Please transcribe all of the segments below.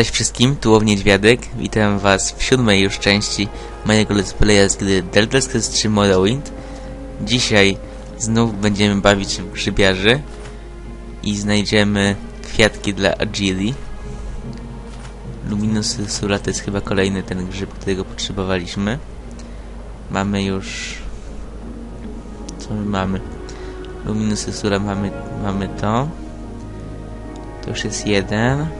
Cześć wszystkim, tu Łow Niedźwiadek. Witam was w siódmej już części mojego let's playa z gry Delta Scrolls 3 Morrowind. Dzisiaj znów będziemy bawić w grzybiarzy i znajdziemy kwiatki dla Agili. Luminus Ursula to jest chyba kolejny ten grzyb, którego potrzebowaliśmy. Mamy już... Co my mamy? Luminus Ursula mamy, mamy to. To już jest jeden.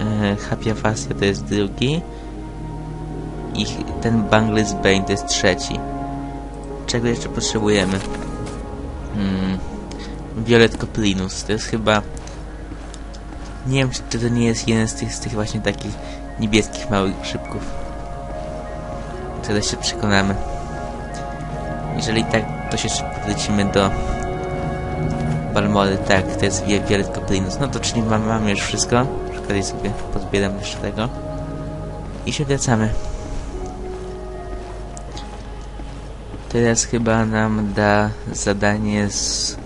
E, Happy to jest drugi. I ten Bangles Bane to jest trzeci. Czego jeszcze potrzebujemy? Hmm. Violet Coplinus to jest chyba... Nie wiem, czy to nie jest jeden z tych, z tych właśnie takich niebieskich małych grzybków. Teraz się przekonamy. Jeżeli tak, to się szybko wrócimy do Balmory. Tak, to jest Coplinus. No to czyli mamy, już wszystko. Okazji sobie pozbieram jeszcze tego. I się wracamy. Teraz chyba nam da zadanie z,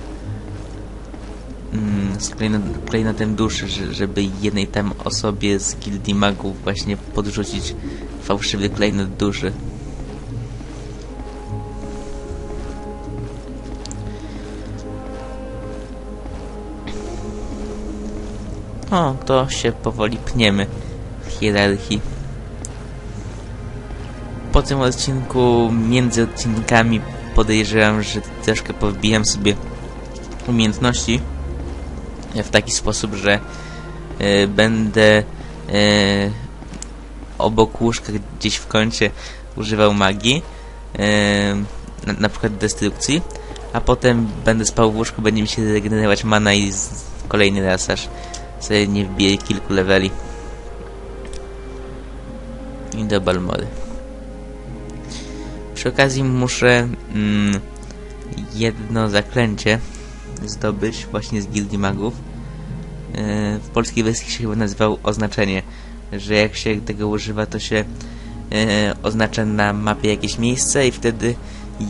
mm, z klejno- klejnotem duszy, że, żeby jednej tam osobie z gildii magów właśnie podrzucić fałszywy klejnot duszy. O, to się powoli pniemy w hierarchii. Po tym odcinku, między odcinkami, podejrzewam, że troszkę powbijam sobie umiejętności w taki sposób, że e, będę e, obok łóżka gdzieś w kącie używał magii, e, na, na przykład destrukcji, a potem będę spał w łóżku, będzie mi się regenerować mana i z, kolejny raz aż sobie nie wbije kilku leveli. I do Balmory. Przy okazji muszę mm, jedno zaklęcie zdobyć właśnie z Gildii Magów. Yy, w polskiej wersji się chyba nazywał oznaczenie, że jak się tego używa, to się yy, oznacza na mapie jakieś miejsce i wtedy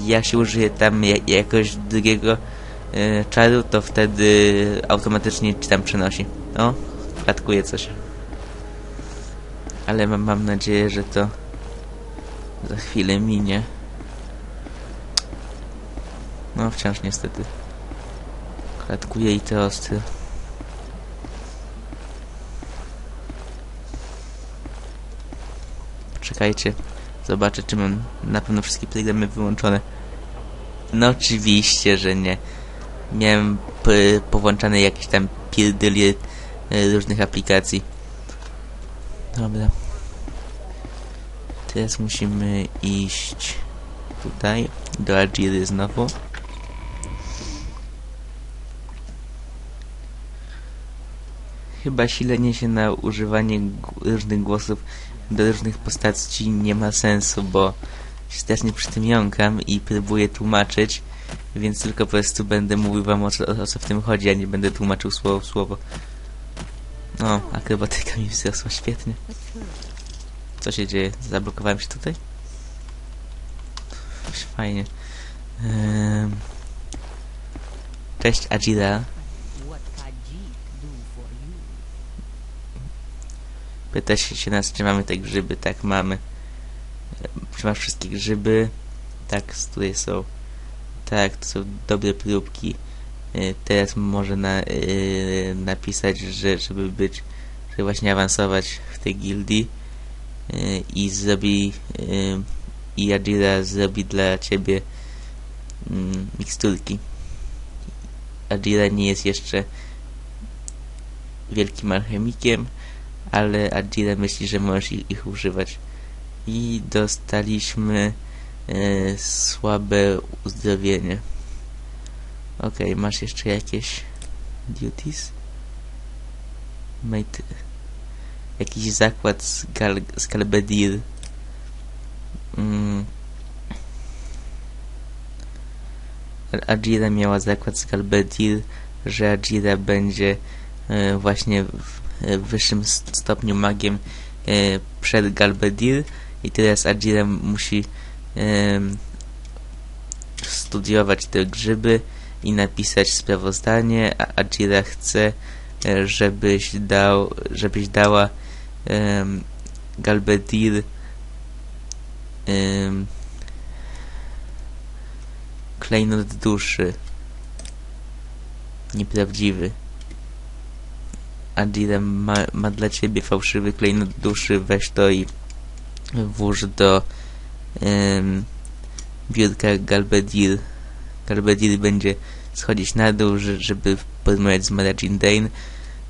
jak się użyje tam ja- jakiegoś drugiego yy, czaru, to wtedy automatycznie ci tam przenosi. O, klatkuje coś. Ale mam, mam nadzieję, że to za chwilę minie. No, wciąż niestety. Klatkuje i te ostry. Czekajcie. Zobaczę, czy mam na pewno wszystkie programy wyłączone. No oczywiście, że nie. Miałem powłączane jakieś tam pierdylie różnych aplikacji. Dobra. Teraz musimy iść tutaj do Algiry znowu. Chyba silenie się na używanie różnych głosów do różnych postaci nie ma sensu, bo się też nie przy tym jąkam i próbuję tłumaczyć, więc tylko po prostu będę mówił wam o co, o co w tym chodzi, a nie będę tłumaczył słowo w słowo. No, akrobatyka mi wzrosła świetnie. Co się dzieje? Zablokowałem się tutaj? Fajnie. Ehm. Cześć you? Pyta się, nas, czy mamy te grzyby. Tak, mamy. Czy masz wszystkie grzyby? Tak, której są. Tak, to są dobre próbki. Ehm, Teraz może na, ehm, napisać, że żeby być, żeby właśnie awansować w tej gildii ehm, i zrobi i Ajira zrobi dla ciebie mm, miksturki. Ajira nie jest jeszcze wielkim alchemikiem, ale Ajira myśli, że możesz ich, ich używać. I dostaliśmy e, słabe uzdrowienie. Okej, masz jeszcze jakieś duties? Mate, jakiś zakład z, Gal, z Galbedir. Mm. Ajira miała zakład z Galbedir, że Ajira będzie e, właśnie w, e, wyższym stopniu magiem e, przed Galbedir i teraz Ajira musi studiować te grzyby i napisać sprawozdanie, a Ajira chce, e, żebyś dał, żebyś dała em, Galbedir em, klejnot duszy. Nieprawdziwy. Adira ma, ma dla ciebie fałszywy klejnot duszy. Weź to i włóż do em, biurka Galbedir Galbedir będzie schodzić na dół, że- żeby porozmawiać z Marajin Dane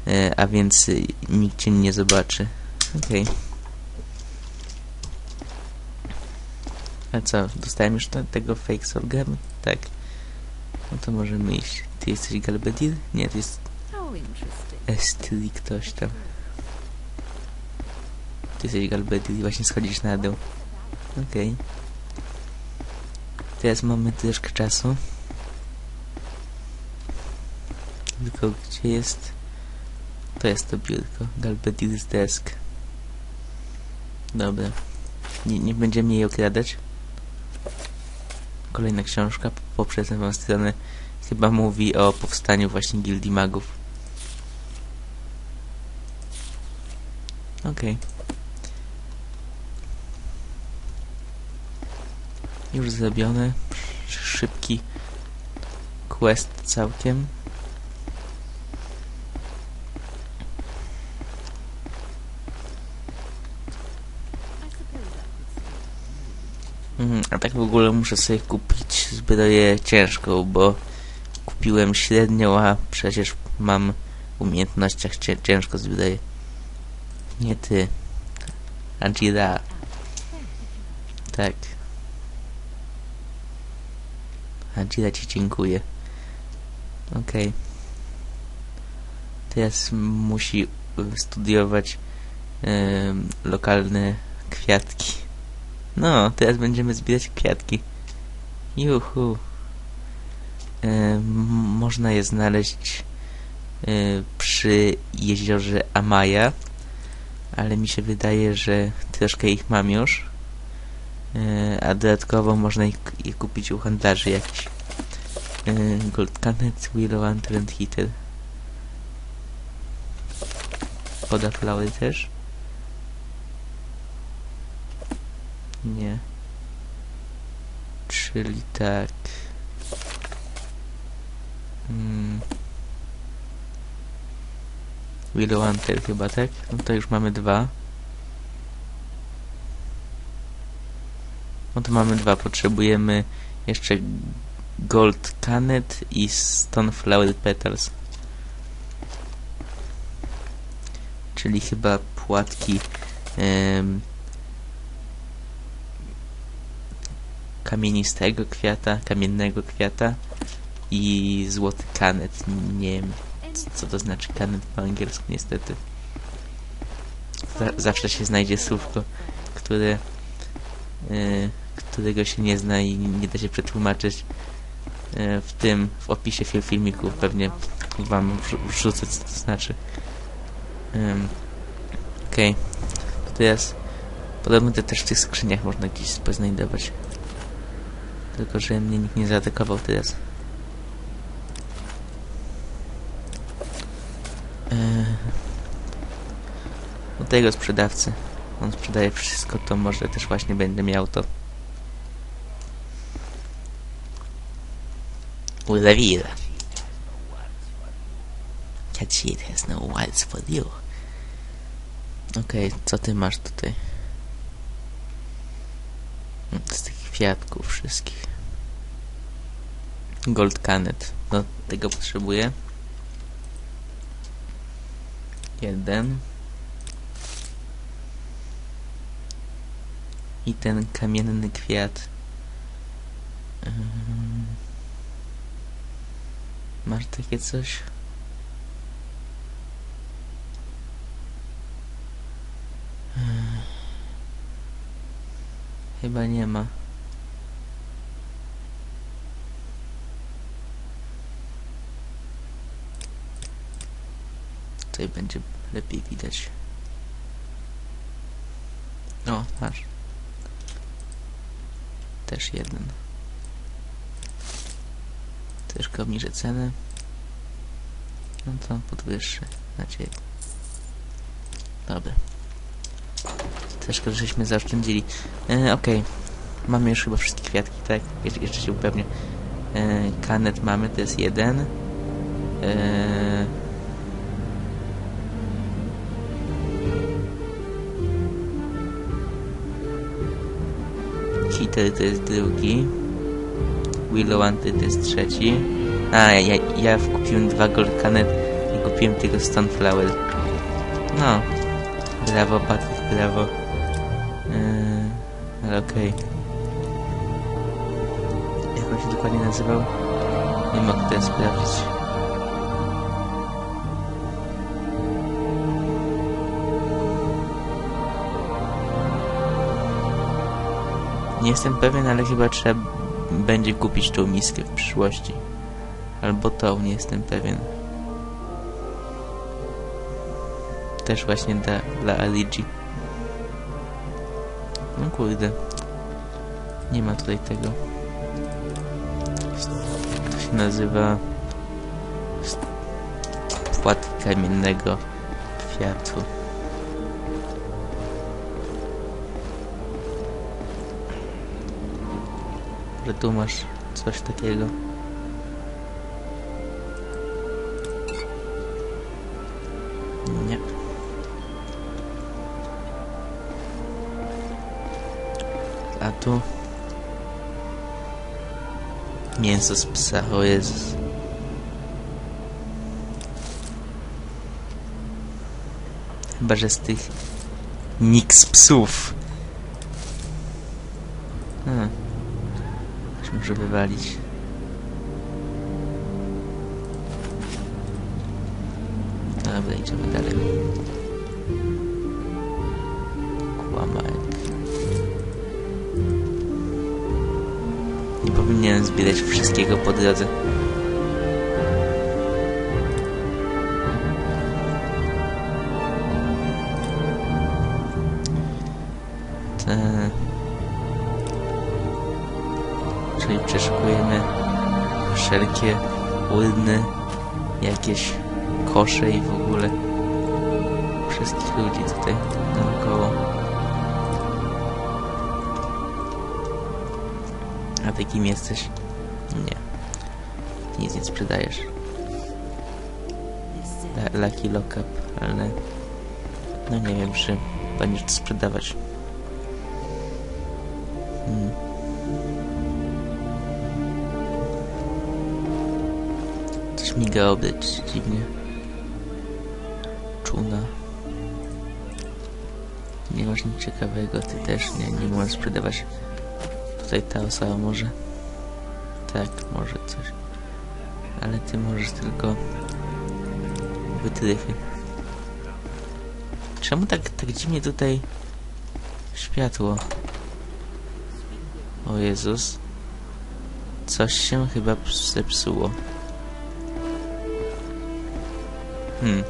e, a więc y, nikt cię nie zobaczy okej a co, dostałem już te- tego fake sorgami? Tak. No to możemy iść. Ty jesteś Galbedir? Nie, to jest. Estri ktoś tam. Ty jesteś Galbedir i właśnie schodzisz na dół. Okej. Teraz mamy troszkę czasu. Tylko gdzie jest... To jest to biurko. Galbedir's desk. Dobra. Nie, nie będziemy jej okradać. Kolejna książka. Poprzez tę stronę chyba mówi o powstaniu właśnie Gildii Magów. Okej. Już zrobione. Sz- Szybki quest całkiem. Mhm, a tak w ogóle muszę sobie kupić zbroję ciężką, bo kupiłem średnią, a przecież mam w umiejętnościach cię, ciężko zbroję. Nie ty. Ajira. Tak. Ajira ci dziękuję. Okej. Teraz musi y, studiować em, lokalne kwiatki. No, teraz będziemy zbierać kwiatki. Juhu. M- można je znaleźć e, przy jeziorze Amaya, ale mi się wydaje, że troszkę ich mam już. E, a dodatkowo można je kupić u handlarzy jakichś. E, Gold Canet, Willow and Heater. Poda też? Nie. Czyli tak. Mm. Willow Hunter chyba, tak? No to już mamy dwa. No to mamy dwa. Potrzebujemy jeszcze Gold Canet i Stone Flower Petals. Czyli chyba płatki em, kamienistego kwiata, kamiennego kwiata i złoty kanet. Nie wiem, co to znaczy kanet po angielsku, niestety. Za zawsze się znajdzie słówko, które, y, którego się nie zna i nie da się przetłumaczyć. Y, w tym, w opisie fil filmiku pewnie wam wrzu- wrzucę, co to znaczy. Okej. To teraz podobno to też w tych skrzyniach można gdzieś poznajdować. Tylko, że mnie nikt nie zaatakował teraz. Eee, do tego sprzedawcy. On sprzedaje wszystko, to może też właśnie będę miał to. Ulawira. Kachir has no words for you. Okej, co ty masz tutaj? Z tych kwiatków wszystkich. Gold Canet. No, tego potrzebuję. Jeden. I ten kamienny kwiat. Ym. Masz takie coś? Chyba nie ma. Tutaj będzie lepiej widać. O, masz. Też jeden. Troszkę obniżę cenę. No to podwyższę na ciebie. Dobra. To szkoda, żeśmy zaoszczędzili. E, Okej. Mamy już chyba wszystkie kwiatki, tak? Jeszcze, jeszcze się upewnię. E, kanet mamy, to jest jeden. E, to jest drugi. Willowanty to jest trzeci. A, ja, ja kupiłem dwa Gold Canet i kupiłem tego Stoneflower. No. Brawo, Patryk, brawo. Yy, ale okej. Jak on się dokładnie nazywał? Nie mogę teraz sprawdzić. Nie jestem pewien, ale chyba trzeba będzie kupić tą miskę w przyszłości. Albo tą, nie jestem pewien. Też właśnie dla, dla Aligi. No kurde. Nie ma tutaj tego. To się nazywa... Płat kamiennego kwiatu. Że tu masz coś takiego. Nie. A tu mięso z psa, o Jezus. Chyba, że z tych niks psów. Hmm. Muszę wywalić. Dobra, idziemy dalej. Kłamek. Nie powinienem zbierać wszystkiego po drodze. Czyli przeszukujemy wszelkie urny, jakieś kosze i w ogóle wszystkich ludzi tutaj naokoło. A ty kim jesteś? Nie. Nic nie sprzedajesz. Lucky Lockup, ale... No nie wiem, czy będziesz to sprzedawać. Hmm. Migało być dziwnie. Czuna. Nie masz nic ciekawego, ty też nie, nie możesz sprzedawać. Tutaj ta osoba może. Tak, może coś. Ale ty możesz tylko wytrychy. Czemu tak, tak dziwnie tutaj światło? O Jezus. Coś się chyba zepsuło. Hmm.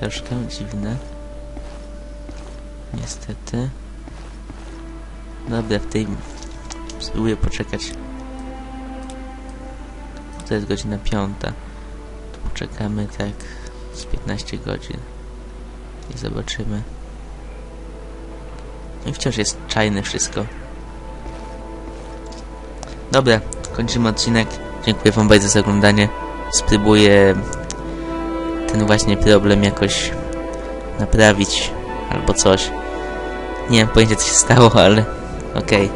Troszkę dziwne. Niestety. Dobra, w tej... Spróbuję poczekać. To jest godzina piąta. To poczekamy tak z 15 godzin. I zobaczymy. I wciąż jest czajne wszystko. Dobra, kończymy odcinek. Dziękuję wam bardzo za oglądanie. Spróbuję ten właśnie problem jakoś naprawić albo coś. Nie mam pojęcia co się stało, ale okej.